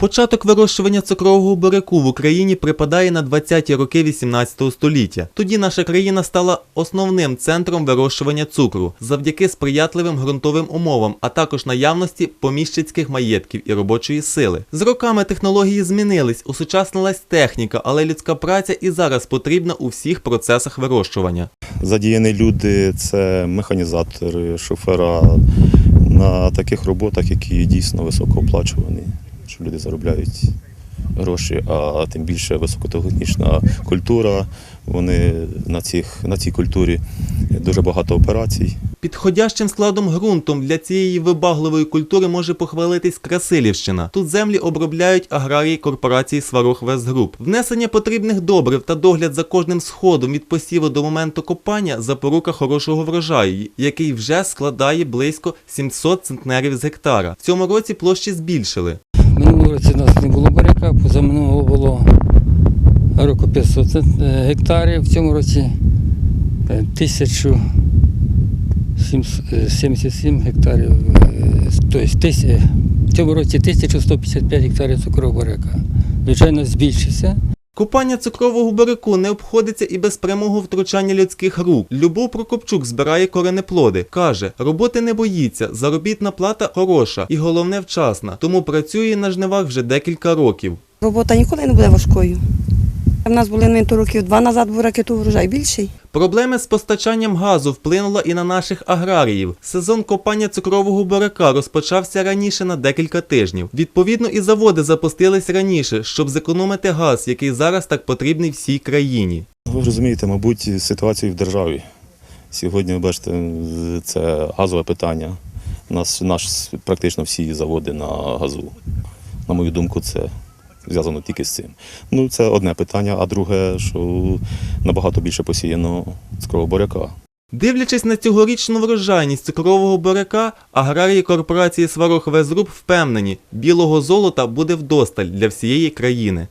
Початок вирощування цукрового буряку в Україні припадає на 20-ті роки 18 століття. Тоді наша країна стала основним центром вирощування цукру завдяки сприятливим ґрунтовим умовам, а також наявності поміщицьких маєтків і робочої сили. З роками технології змінились, усучаснилась техніка, але людська праця і зараз потрібна у всіх процесах вирощування. Задіяні люди це механізатори, шофера на таких роботах, які дійсно високооплачувані, що люди заробляють гроші, а тим більше високотехнічна культура. Вони на, цих, на цій культурі дуже багато операцій. Підходящим складом ґрунтом для цієї вибагливої культури може похвалитись Красилівщина. Тут землі обробляють аграрії корпорації Сварог Вестгруп. Внесення потрібних добрив та догляд за кожним сходом від посіву до моменту копання запорука хорошого врожаю, який вже складає близько 700 центнерів з гектара. В цьому році площі збільшили. Році у нас не було буряка, позаминулого було року 500 е, гектарів. В цьому році е, 1077 гектарів. е, Тобто е, в цьому році 1155 гектарів цукрового буряка. Звичайно, збільшився. Купання цукрового буряку не обходиться і без прямого втручання людських рук. Любов Прокопчук збирає коренеплоди. Каже, роботи не боїться, заробітна плата хороша і головне вчасна, тому працює на жнивах вже декілька років. Робота ніколи не буде важкою. У нас були ну, то років два назад був ракету врожай більший. Проблеми з постачанням газу вплинула і на наших аграріїв. Сезон копання цукрового буряка розпочався раніше на декілька тижнів. Відповідно, і заводи запустились раніше, щоб зекономити газ, який зараз так потрібний всій країні. Ви розумієте, мабуть, ситуацію в державі. Сьогодні, ви бачите, це газове питання. У нас наш, практично всі заводи на газу. На мою думку, це зв'язано тільки з цим. Ну, це одне питання, а друге, що набагато більше посіяно цукрового буряка. Дивлячись на цьогорічну врожайність цукрового буряка, аграрії корпорації Сварохвезруб впевнені, білого золота буде вдосталь для всієї країни.